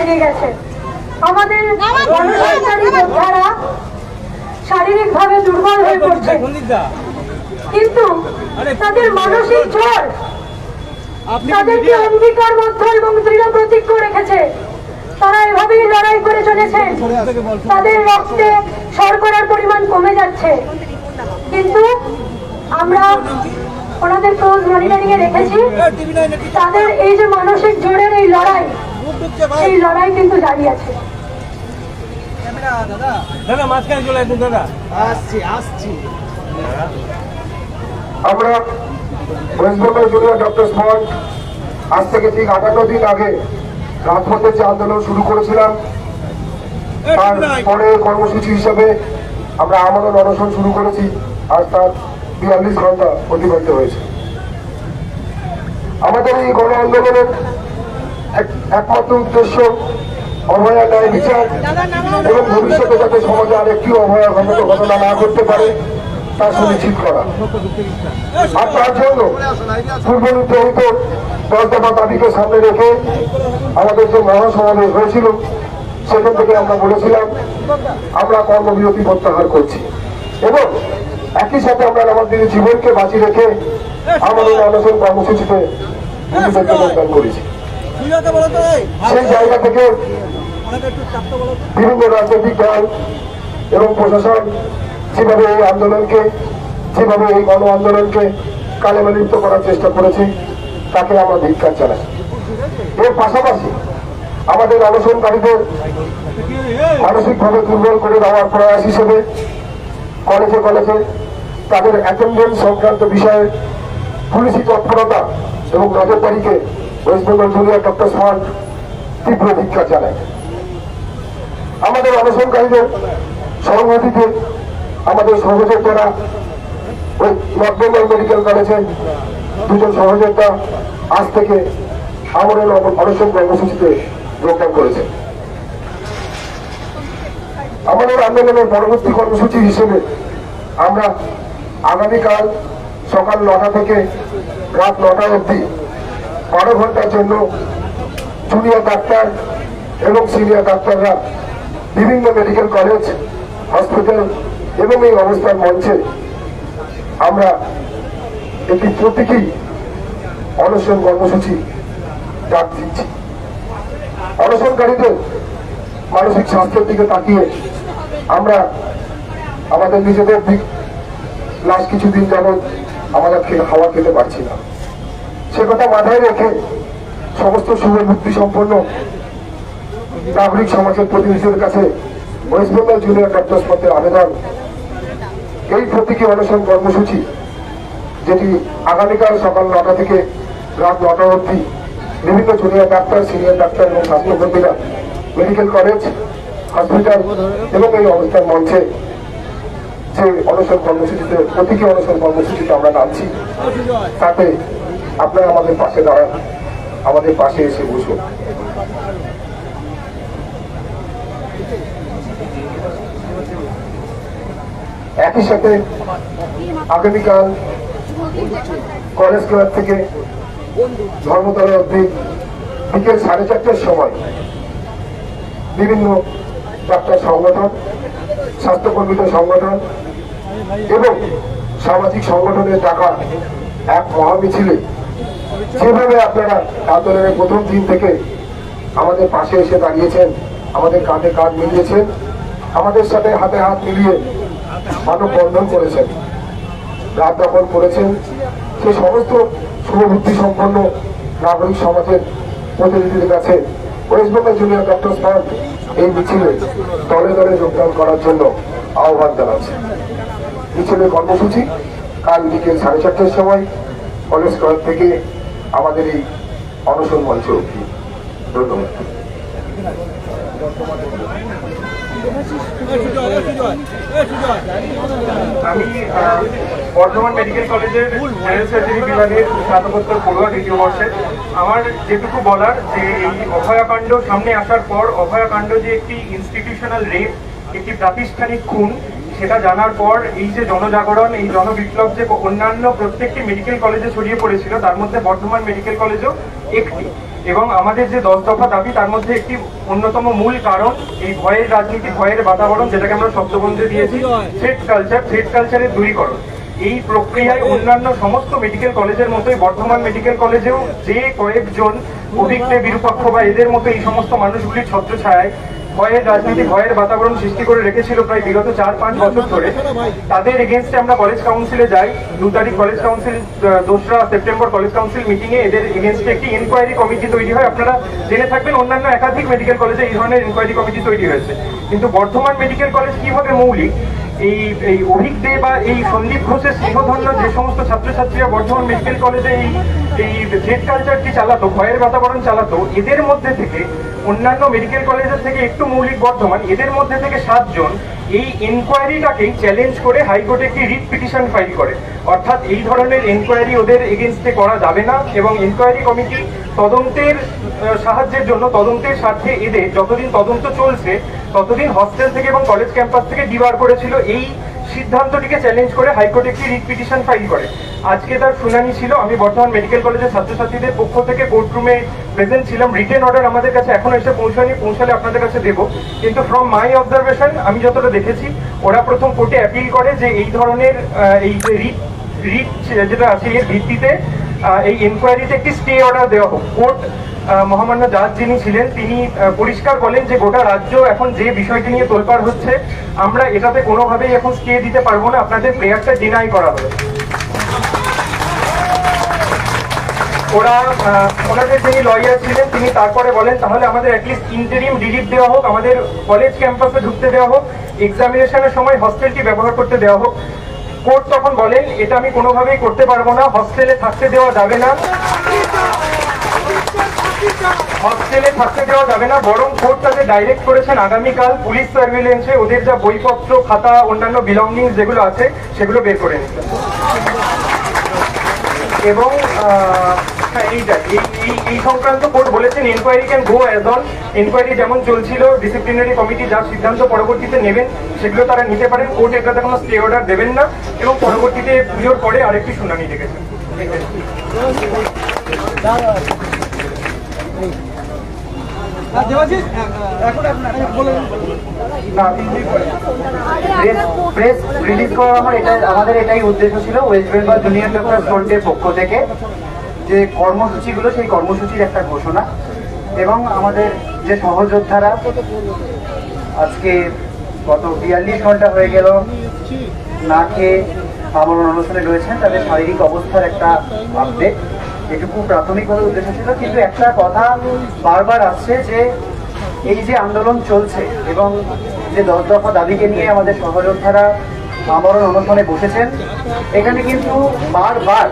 বেরিয়ে গেছে। আমাদের গণসংস্কারী যোদ্ধারা শারীরিকভাবে দুর্বল হয়ে পড়ছে। কিন্তু তাদের মানসিক ঝড় তাদেরকে অঙ্গীকারবদ্ধ এবং দৃঢ় প্রতিজ্ঞ রেখেছে। তারা এভাবেই লড়াই করে চলেছে। তাদের রক্তে শর্করার পরিমাণ কমে যাচ্ছে। কিন্তু আমরা ওনাদের ক্লোজ মনিটরিং এ রেখেছি তাদের এই যে মানসিক জোরের এই লড়াই এই লড়াই কিন্তু জারি আছে। দাদা। মাঝখানে চলে আসুন দাদা। আমরা west Bengal junior doctor front আজ থেকে ঠিক আটান্ন দিন আগে রাজপথের যে আন্দোলন শুরু করেছিলাম তার পরে কর্মসূচি হিসেবে আমরা আমরণ অনশন শুরু করেছি আজ তার বিয়াল্লিশ ঘণ্টা অতিবাহিত হয়েছে। আমাদের এই গণ আন্দোলনের একমাত্র উদ্দেশ্য অভয়া বিচার এবং ভবিষ্যতে যাতে সমাজে অভয়া ঘটনা ঘটনা না করতে পারে করা। আর সামনে রেখে আমাদের যে মহাসমাবেশ হয়েছিল, সেখান থেকে আমরা বলেছিলাম, আমরা কর্মবিরতি প্রত্যাহার করছি। এবং একই সাথে আমরা আমাদের জীবনকে বাঁচিয়ে রেখে আমাদের অনশন কর্মসূচিতে করেছি। সেই জায়গা থেকে বিভিন্ন রাজনৈতিক দল এবং প্রশাসন যেভাবে এই আন্দোলনকে যেভাবে এই গণ আন্দোলনকে কালেমালিপ্ত করার চেষ্টা করেছে তাকে আমরা ধিক্কার জানাই। এর পাশাপাশি আমাদের অনশনকারীদের মানসিকভাবে দুর্বল করে দেওয়ার প্রয়াস হিসেবে কলেজে কলেজে তাদের অ্যাটেন্ডেন্স সংক্রান্ত বিষয়ে পুলিশি তৎপরতা এবং নজরদারিকে ওয়েস্ট বেঙ্গল জুনিয়র ডক্টর তীব্র ধিক্কার জানায়। আমাদের অনশনকারীদের সহমতিতে আমাদের সহযোদ্ধারা ওই নর্থ বেঙ্গল মেডিকেল কলেজে দুজন সহযোদ্ধা আজ থেকে আমাদের অনশন কর্মসূচিতে যোগদান করেছে। আমাদের আন্দোলনের পরবর্তী কর্মসূচি হিসেবে আমরা আগামীকাল সকাল নটা থেকে রাত নটা অবধি বারো ঘণ্টার জন্য জুনিয়র ডাক্তার এবং সিনিয়র ডাক্তাররা বিভিন্ন মেডিকেল কলেজ হসপিটাল এবং এই অবস্থার মঞ্চে আমরা একটি প্রতীকী অনশন কর্মসূচি ডাক দিচ্ছি। অনশনকারীদের মানসিক স্বাস্থ্যের দিকে তাকিয়ে আমরা আমাদের নিজেদের দিক লাস্ট কিছুদিন যাবৎ আমরা খাওয়া খেতে পারছি না। সে কথা মাথায় রেখে সমস্ত শুভবুদ্ধি সম্পন্ন নাগরিক সমাজের প্রতিনিধিদের কাছে ওয়েস্ট বেঙ্গল জুনিয়র ডক্টর্স পথে আবেদন। এই প্রতীকী অনশন কর্মসূচি, যেটি আগামীকাল সকাল নটা থেকে রাত নটা অবধি বিভিন্ন জুনিয়র ডাক্তার সিনিয়র ডাক্তার এবং স্বাস্থ্যকর্মীরা মেডিকেল কলেজ হসপিটাল এবং এই অবস্থার মঞ্চে যে অনশন কর্মসূচিতে, প্রতীকী অনশন কর্মসূচিতে আমরা নামছি, তাতে আপনারা আমাদের পাশে দাঁড়ান। আমাদের পাশে এসে বসুন। একই সাথে আগামীকাল কলেজ ক্লাব থেকে ধর্মতলা অবধি বিকেল সাড়ে চারটার সময় বিভিন্ন ডাক্তার সংগঠন, স্বাস্থ্যকর্মীদের সংগঠন এবং সামাজিক সংগঠনের ডাকা এক মহামিছিলে যেভাবে আপনারা আন্দোলনের প্রথম দিন থেকে আমাদের পাশে এসে দাঁড়িয়েছেন, আমাদের কাঁধে কাঁধ মিলিয়েছেন, আমাদের সাথে হাতে হাত মিলিয়ে মানব বন্ধন করেছেন, রাত দখল করেছেন, সে সমস্ত শুভবুদ্ধি সম্পন্ন নাগরিক সমাজের প্রতিনিধিদের কাছে west Bengal junior doctor front এই মিছিলে দলে দলে যোগদান করার জন্য আহ্বান জানাচ্ছে। মিছিলের কর্মসূচি কাল বিকেল সাড়ে চারটের সময় কলেজ ক্লাব থেকে আমাদের এই অনশন মঞ্চ সুজয়। আমি বর্ধমান মেডিকেল কলেজের জেনারেল সার্জারি বিভাগের স্নাতকোত্তর পড়ুয়া দ্বিতীয় বর্ষে আমার যেটুকু বলার যে এই অভয়াকাণ্ড সামনে আসার পর অভয়াকাণ্ড যে একটি ইনস্টিটিউশনাল রেপ একটি প্রাতিষ্ঠানিক খুন সেটা জানার পর এই যে জনজাগরণ, এই জনবিপ্লব যে অন্যান্য প্রত্যেকটি মেডিকেল কলেজে ছড়িয়ে পড়েছিল, তার মধ্যে বর্ধমান মেডিকেল কলেজও একটি। এবং আমাদের যে দশ দফা দাবি, তার মধ্যে একটি অন্যতম মূল কারণ, এই ভয়ের রাজনীতি, ভয়ের বাতাবরণ যেটাকে আমরা শব্দবন্ধে দিয়েছি থ্রেড কালচার থ্রেড কালচারের দূরীকরণ। এই প্রক্রিয়ায় অন্যান্য সমস্ত মেডিকেল কলেজের মতোই, বর্ধমান মেডিকেল কলেজেও যে কয়েকজন অভিজ্ঞ, বিরূপাক্ষ বা এদের মতো এই সমস্ত মানুষগুলির ছত্রছায়ায় ভয়ের রাজনীতি ভয়ের বাতাবরণ সৃষ্টি করে রেখেছিল প্রায় বিগত চার, পাঁচ বছর ধরে। তাদের এগেনস্টে আমরা কলেজ কাউন্সিলে যাই। দু তারিখ কলেজ কাউন্সিল দোসরা সেপ্টেম্বর কলেজ কাউন্সিল মিটিংয়ে এদের এগেনস্টে একটি ইনকোয়ারি কমিটি তৈরি হয়। আপনারা জেনে থাকবেন, অন্যান্য একাধিক মেডিকেল কলেজে এই ধরনের ইনকোয়ারি কমিটি তৈরি হয়েছে। কিন্তু বর্ধমান মেডিকেল কলেজ কীভাবে মৌলিক? এই এই অভিজ্ঞে বা এই সন্দীপ ঘোষের স্নেহধন্য যে সমস্ত ছাত্রছাত্রীরা বর্ধমান মেডিকেল কলেজে এই এই জেড কালচারটি চালাতো, ভয়ের বাতাবরণ চালাতো, এদের মধ্যে থেকে অন্যান্য মেডিকেল কলেজের থেকে একটু মৌলিক বর্ধমান, এদের মধ্যে থেকে সাতজন এই এনকোয়ারিটাকেই চ্যালেঞ্জ করে হাইকোর্টে একটি রিট পিটিশন ফাইল করে। অর্থাৎ এই ধরনের এনকোয়ারি ওদের এগেনস্টে করা যাবে না এবং এনকোয়ারি কমিটি তদন্তের সাহায্যের জন্য তদন্তের স্বার্থে এদের যতদিন তদন্ত চলছে, ততদিন হস্টেল থেকে এবং কলেজ ক্যাম্পাস থেকে ডিবার করেছিল। এই সিদ্ধান্তটিকে চ্যালেঞ্জ করে হাইকোর্টে একটি রিট পিটিশন ফাইল করে। আজকে তার শুনানি ছিল। আমি বর্তমান মেডিকেল কলেজের ছাত্রছাত্রীদের পক্ষ থেকে কোর্টরুমে প্রেজেন্ট ছিলাম। রিটেন অর্ডার আমাদের কাছে এখনও এসে পৌঁছায়নি, পৌঁছালে আপনাদের কাছে দেবো। কিন্তু ফ্রম মাই অবজারভেশন আমি যতটা দেখেছি, ওরা প্রথম কোর্টে অ্যাপিল করে যে এই ধরনের এই যে রিট রিট যেটা আছে এর ভিত্তিতে এই এনকোয়ারিতে একটি স্টে অর্ডার দেওয়া হোক। কোর্ট মহামান্য জাজ যিনি ছিলেন, তিনি পরিষ্কার বলেন যে গোটা রাজ্য এখন যে বিষয়টি নিয়ে তোলপাড় হচ্ছে, আমরা এটাতে কোনোভাবেই এখন স্টে দিতে পারব না, আপনাদের প্রেয়ারটা ডিনাই করা হবে ওরা ওনাদের যিনি লয়ার ছিলেন, তিনি তারপরে বলেন, তাহলে আমাদের অ্যাটলিস্ট ইন্টারিম রিলিফ দেওয়া হোক, আমাদের কলেজ ক্যাম্পাসে ঢুকতে দেওয়া হোক এক্সামিনেশনের সময় হস্টেলটি ব্যবহার করতে দেওয়া হোক। কোর্ট তখন বলেন, এটা আমি কোনোভাবেই করতে পারব না হস্টেলে থাকতে দেওয়া যাবে না। হস্টেলে থাকতে দেওয়া যাবে না, বরং কোর্ট তাদের ডাইরেক্ট করেছেন। আগামীকাল পুলিশ সার্ভিলেন্সে ওদের যা বইপত্র, খাতা, অন্যান্য বিলঙ্গিংস যেগুলো আছে, সেগুলো বের করে নিতে। এবং এই সংক্রান্ত কোর্ট বলেছেন enquiry can go as on enquiry যেমন চলছিল ডিসিপ্লিনারি কমিটি যা সিদ্ধান্ত পরবর্তীতে নেবেন, সেগুলো তারা নিতে পারেন। কোর্ট এটাতে কোনো স্টে অর্ডার দেবেন না, এবং পরবর্তীতে পুজোর পরে আরেকটি শুনানি ডেকেছেন আর দেবাশিস এখন আপনার বলে প্রেস রিলিজ এটা আমাদের এটাই উদ্দেশ্য ছিল ওয়েস্ট বেঙ্গল জুনিয়র ডক্টর ফ্রন্টের পক্ষ থেকে যে কর্মসূচিগুলো, সেই কর্মসূচির একটা ঘোষণা এবং আমাদের যে সহযোদ্ধারা, আজকে গত বিয়াল্লিশ ঘণ্টা হয়ে গেল না খেয়ে আমরণ অনুষ্ঠানে রয়েছেন, তাদের শারীরিক অবস্থার একটা আপডেট এটুকু প্রাথমিকভাবে উদ্দেশ্য ছিল, কিন্তু একটা কথা বারবার আসছে যে এই যে আন্দোলন চলছে এবং যে দশ দফা দাবিকে নিয়ে আমাদের সহযোদ্ধারা আমরণ অনশনে বসেছেন, এখানে কিন্তু বারবার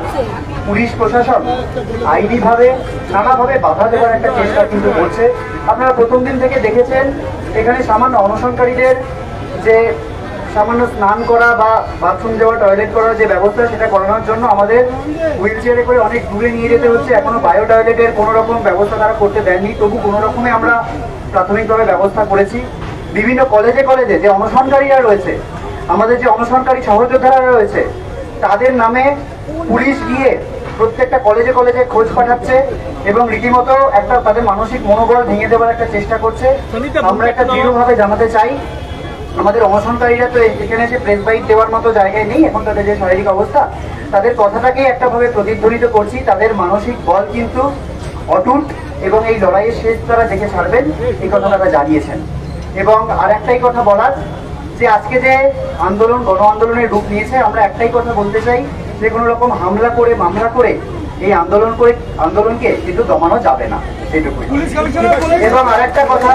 পুলিশ প্রশাসন আইনিভাবে, নানাভাবে বাধা দেওয়ার একটা চেষ্টা কিন্তু করছে। আপনারা প্রথম দিন থেকে দেখেছেন, এখানে সামান্য অনশনকারীদের যে সামান্য স্নান করা বা বাথরুম যাওয়া টয়লেট করার যে ব্যবস্থা সেটা করানোর জন্য আমাদের হুইল চেয়ারে করে অনেক দূরে নিয়ে যেতে হচ্ছে। এখনও বায়ো টয়লেটের কোনো রকম ব্যবস্থা তারা করতে দেননি। তবু কোনো রকমে আমরা প্রাথমিকভাবে ব্যবস্থা করেছি। বিভিন্ন কলেজে কলেজে যে অনশনকারীরা রয়েছে আমাদের যে অনশনকারী সহযোদ্ধারা রয়েছে তাদের নামে পুলিশ গিয়ে প্রত্যেকটা কলেজে কলেজে খোঁজ পাঠাচ্ছে এবং রীতিমতো একটা তাদের মানসিক মনোবল ভেঙে দেওয়ার একটা চেষ্টা করছে। আমরা একটা দৃঢ়ভাবে জানাতে চাই। আমাদের অনশনকারীরা তো এখানে এসে প্রেস বাইট দেওয়ার মতো জায়গায় নেই, এখন তাদের যে শারীরিক অবস্থা, তাদের কথাটাকেই একটাভাবে প্রতিধ্বনিত করছি। তাদের মানসিক বল কিন্তু অটুট এবং এই লড়াইয়ের শেষ তারা দেখে ছাড়বেন, এই কথা তারা জানিয়েছেন। এবং আর একটাই কথা বলার, যে আজকে যে আন্দোলন, গণ আন্দোলনের রূপ নিয়েছে, আমরা একটাই কথা বলতে চাই, যে কোনো রকম হামলা করে, মামলা করে এই আন্দোলন করে আন্দোলনকে কিন্তু দমানো যাবে না এবং আরেকটা কথা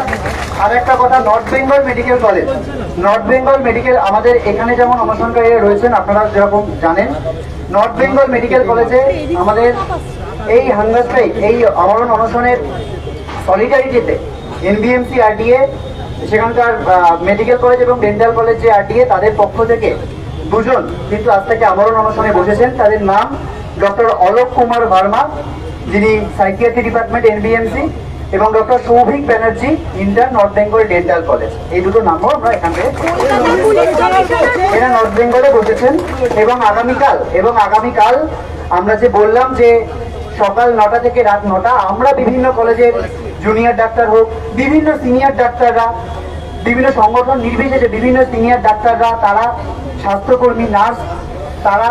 আরেকটা কথা north Bengal medical college north Bengal medical আমাদের এখানে যেমন অনশনকারীরা রয়েছেন আপনারা যেরকম জানেন নর্থ বেঙ্গল মেডিকেল কলেজে আমাদের এই হাঙ্গার স্ট্রাইক এই আমরণ অনশনের সলিডারিটিতে এনবিএমসি আরডিএ সেখানকার মেডিকেল কলেজ এবং ডেন্টাল কলেজ যে আরডিএ তাদের পক্ষ থেকে দুজন কিন্তু আজ থেকে আমরণ অনশনে বসেছেন। তাদের নাম ডক্টর অলোক কুমার ভার্মা, যিনি সাইকিয়াট্রি ডিপার্টমেন্ট এনবিএমসি এবং doctor Souvik Banerjee, inter north Bengal dental college. এই দুটো নামও আমরা এখান থেকে এরা নর্থ বেঙ্গলে বসেছেন এবং আগামীকাল এবং আগামীকাল আমরা যে বললাম যে সকাল নটা থেকে রাত নটা, আমরা বিভিন্ন কলেজের জুনিয়র ডাক্তার হোক, বিভিন্ন সিনিয়র ডাক্তাররা বিভিন্ন সংগঠন নির্বিশেষে বিভিন্ন সিনিয়র ডাক্তাররা, তারা, স্বাস্থ্যকর্মী নার্স তারা,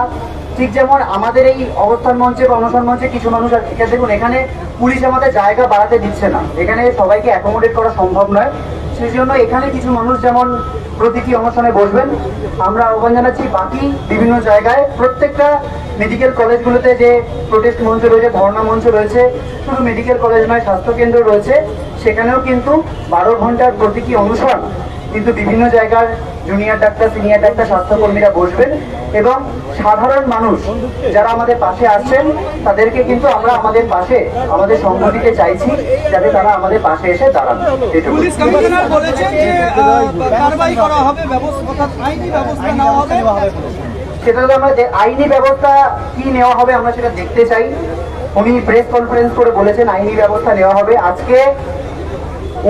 ঠিক যেমন আমাদের এই অবস্থান মঞ্চে বা অনশন মঞ্চে কিছু মানুষ আছে দেখুন, এখানে পুলিশ আমাদের জায়গা বাড়াতে দিচ্ছে না। এখানে সবাইকে অ্যাকোমোডেট করা সম্ভব নয়। সেই জন্য এখানে কিছু মানুষ যেমন প্রতীকী অনশনে বসবেন, আমরা আহ্বান জানাচ্ছি বাকি বিভিন্ন জায়গায়। প্রত্যেকটা মেডিকেল কলেজগুলোতে যে প্রোটেস্ট মঞ্চ রয়েছে, ধর্ণা মঞ্চ রয়েছে, শুধু মেডিকেল কলেজ নয়, স্বাস্থ্যকেন্দ্র রয়েছে। সেখানেও কিন্তু বারো ঘণ্টার প্রতীকী অনুসরণ কিন্তু বিভিন্ন জায়গার জুনিয়র ডাক্তার সিনিয়র ডাক্তার স্বাস্থ্যকর্মীরা বসবেন এবং সাধারণ মানুষ যারা আমাদের পাশে আসছেন তাদেরকে কিন্তু আমরা আমাদের পাশে আমাদের সংগঠিতে চাইছি যাতে তারা আমাদের পাশে এসে দাঁড়ান। পুলিশ কমিশনার বলেছেন যে কারবাই করা হবে ব্যবস্থা আইনি ব্যবস্থা নেওয়া হবে। সেটা তো আমরা আইনি ব্যবস্থা কি নেওয়া হবে আমরা সেটা দেখতে চাই। উনি প্রেস কনফারেন্স করে বলেছেন আইনি ব্যবস্থা নেওয়া হবে। আজকে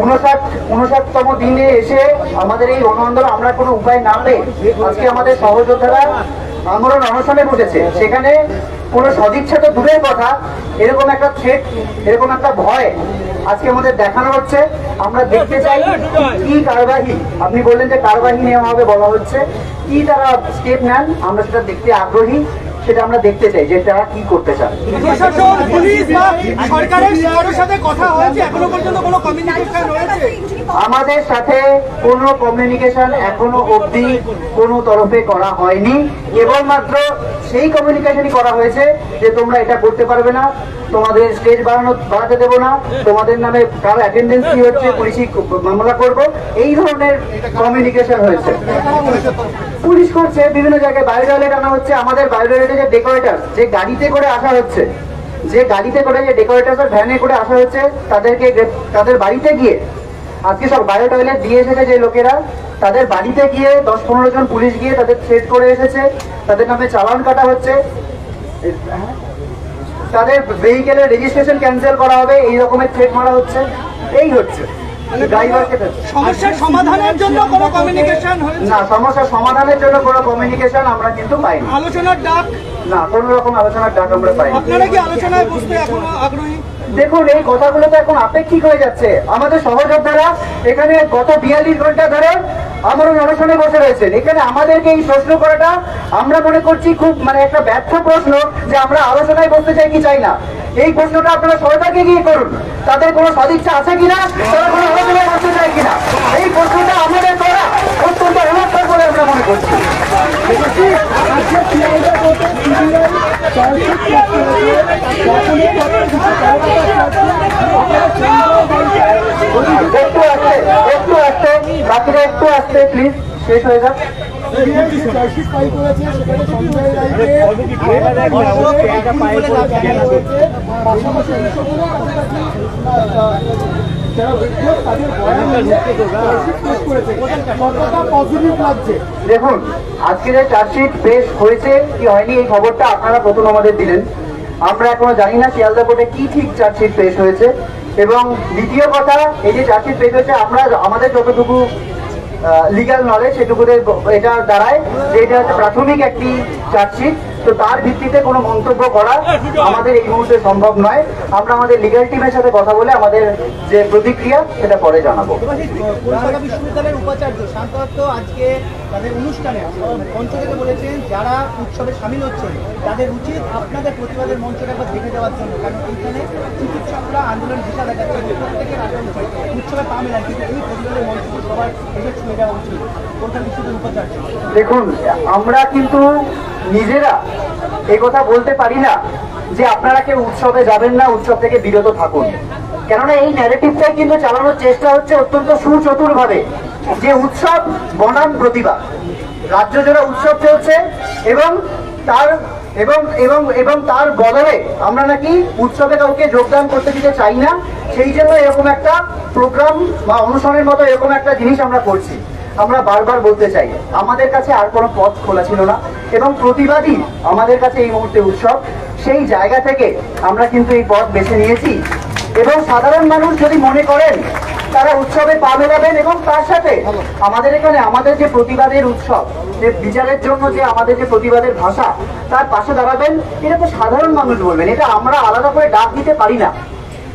উনষাট উনষাটতম দিনে এসে আমাদের এই আমরা কোনো উপায় না পেয়ে আজকে আমাদের সহযোদ্ধারা অনশনে বসেছে। সেখানে কোনো সদিচ্ছা তো দূরের কথা, এরকম একটা থ্রেট এরকম একটা ভয় আজকে আমাদের দেখানো হচ্ছে। আমরা দেখতে চাই কি কারবাহি, আপনি বললেন যে কারবাহি নেওয়া হবে বলা হচ্ছে, কি তারা স্টেপ নেন, আমরা সেটা দেখতে আগ্রহী। সেটা আমরা দেখতে চাই যে তারা কি করতে চান প্রশাসন পুলিশ বা সরকারের কারোর সাথে কথা হয়েছে এখনও পর্যন্ত কোনো কমিউনিকেশন রয়েছে? আমাদের সাথে কোনো কমিউনিকেশন এখনও অবধি কোনো তরফে করা হয়নি। কেবলমাত্র সেই কমিউনিকেশনই করা হয়েছে যে তোমরা এটা করতে পারবে না তোমাদের স্টেজ বাড়ানো বাড়াতে দেবো না তোমাদের নামে কার অ্যাটেন্ডেন্স কি হচ্ছে পুলিশি মামলা করব। এই ধরনের কমিউনিকেশন হয়েছে। পুলিশ করছে, বিভিন্ন জায়গায় বায়োডালেট আনা হচ্ছে। আমাদের বায়োডালেটে যে ডেকোরেটার যে গাড়িতে করে আসা হচ্ছে, যে গাড়িতে করে যে ডেকোরেটার ভ্যানে করে আসা হচ্ছে, তাদেরকে তাদের বাড়িতে গিয়ে, আজকে সব বায়ো টয়লেট দিয়ে এসেছে যে লোকেরা, তাদের বাড়িতে গিয়ে দশ পনেরো জন পুলিশ গিয়ে তাদের থ্রেট করে এসেছে, তাদের নামে চালান কাটা হচ্ছে। তাদের ভেহিকেলের রেজিস্ট্রেশন ক্যান্সেল করা হবে, এই রকমের থ্রেট মারা হচ্ছে, এই হচ্ছে। সমস্যার সমাধানের জন্য কোনো কমিউনিকেশন না সমস্যার সমাধানের জন্য কোনো কমিউনিকেশন আমরা কিন্তু পাইনি। আলোচনার ডাক? না কোনো রকম আলোচনার ডাক আমরা পাই আপনারা কি আলোচনায় বসতে এখনও আগ্রহী? দেখুন, এই কথাগুলো তো এখন আপেক্ষিক হয়ে যাচ্ছে। আমাদের সহযোদ্ধারা এখানে গত বিয়াল্লিশ ঘণ্টা ধরে আমার অনশনে বসে রয়েছেন। এখানে আমাদেরকে এই প্রশ্ন করাটা আমরা মনে করছি খুব মানে একটা ব্যর্থ প্রশ্ন যে আমরা আলোচনায় বসতে চাই কি চাই না। এই প্রশ্নটা আপনারা সরকারকে গিয়ে করুন। তাদের কোনো সদিচ্ছা আছে কিনা? তারা কোনো আলোচনায় বসতে চায় কিনা? এই প্রশ্নটা আমাদের করা অত্যন্ত হেমন্তর বলে আমরা মনে করছি। একটু আসতে একটু আসতে বাকিরা একটু আসতে শেষ হয়ে যাক দেখুন আজকে যে চার্জশিট পেশ হয়েছে, কি হয়নি এই খবরটা আপনারা প্রথম আমাদের দিলেন। আমরা এখনও জানি না শিয়ালদা কোর্টে কি ঠিক চার্জশিট পেশ হয়েছে। এবং দ্বিতীয় কথা, এই যে চার্জশিট পেশ হয়েছে, আমরা আমাদের যতটুকু লিগাল নলেজ সেটুকুতে এটা দাঁড়ায় যে এটা হচ্ছে প্রাথমিক একটি চার্জশিট তো তার ভিত্তিতে কোনো মন্তব্য করা আমাদের এই মুহূর্তে সম্ভব নয়। আমরা আমাদের লিগাল টিমের সাথে কথা বলে আমাদের যে প্রতিক্রিয়া, সেটা পরে জানাব। বিশ্ববিদ্যালয়ের উপাচার্য শান্তদত্ত আজকে তাদের অনুষ্ঠানে মঞ্চ থেকে বলেছেন, যারা উৎসবে সামিল হচ্ছেন, তাদের উচিত আপনাদের প্রতিবাদের মঞ্চটা একবার দেখে দেওয়ার জন্য। কারণ এইখানে চিকিৎসকরা আন্দোলন ভিসা দেখাচ্ছে প্রত্যেকের উচিত উৎসবে পা মেলান কিন্তু এই প্রতিবাদের মঞ্চটি দেখুন, আমরা কিন্তু নিজেরা এই কথা বলতে পারি না যে আপনারা কেউ উৎসবে যাবেন না, উৎসব থেকে বিরত থাকুন। কেননা এই ন্যারেটিভটাই কিন্তু চালানোর চেষ্টা হচ্ছে অত্যন্ত সুচতুর ভাবে যে উৎসব বনাম প্রতিভা, রাজ্য জোড়া উৎসব চলছে এবং তার এবং এবং এবং তার বদলে আমরা নাকি উৎসবে কাউকে যোগদান করতে দিতে চাই না, সেই জন্য এরকম একটা প্রোগ্রাম বা অনুষ্ঠানের মতো এরকম একটা জিনিস আমরা করছি। আমরা বারবার বলতে চাই, আমাদের কাছে আর কোনো পথ খোলা ছিল না এবং প্রতিবাদী আমাদের কাছে এই মুহূর্তে উৎসব। সেই জায়গা থেকে আমরা কিন্তু এই পথ বেছে নিয়েছি। এবং সাধারণ মানুষ যদি মনে করেন, তারা উৎসবে পা মেলাবেন এবং তার সাথে আমাদের এখানে আমাদের যে প্রতিবাদের উৎসব, যে বিচারের জন্য যে আমাদের যে প্রতিবাদের ভাষা, তার পাশে দাঁড়াবেন, এটা তো সাধারণ মানুষ বলবেন, এটা আমরা আলাদা করে ডাক দিতে পারি না।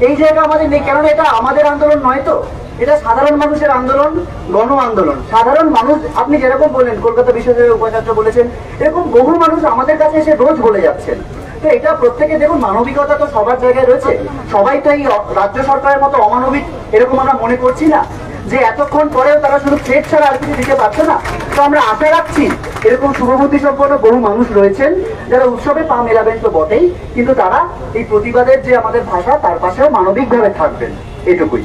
এই জায়গা আমাদের নেই, কেননা এটা আমাদের আন্দোলন নয় তো। এটা সাধারণ মানুষের আন্দোলন, গণ আন্দোলন। সাধারণ মানুষ, আপনি যেরকম বললেন, কলকাতা বিশ্ববিদ্যালয়ের উপাচার্য বলেছেন, এরকম বহু মানুষ আমাদের কাছে এসে রোজ বলে যাচ্ছেন। তো এটা প্রত্যেকে দেখুন, মানবিকতা তো সবার জায়গায় রয়েছে। সবাই তো এই রাজ্য সরকারের মতো অমানবিক এরকম আমরা মনে করছি না। যে এতক্ষণ পরেও তারা শুধু থ্রেট ছাড়া আর কিছু দিতে পারছে না। তো আমরা আশা রাখছি, এরকম শুভবুদ্ধি সম্পন্ন বহু মানুষ রয়েছেন, যারা উৎসবে পা মেলাবেন তো বটেই, কিন্তু তারা এই প্রতিবাদের যে আমাদের ভাষা, তার পাশেও মানবিকভাবে থাকবেন। এটুকুই।